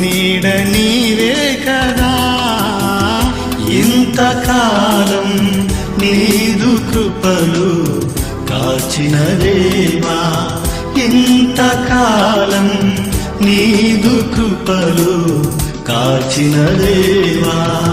నీడ నీవే కదా. ఇంతకాలం నీదు కృపలు కాచిన దేవా. ఇంతకాలం నీదు కృపలు కాచిన దేవా.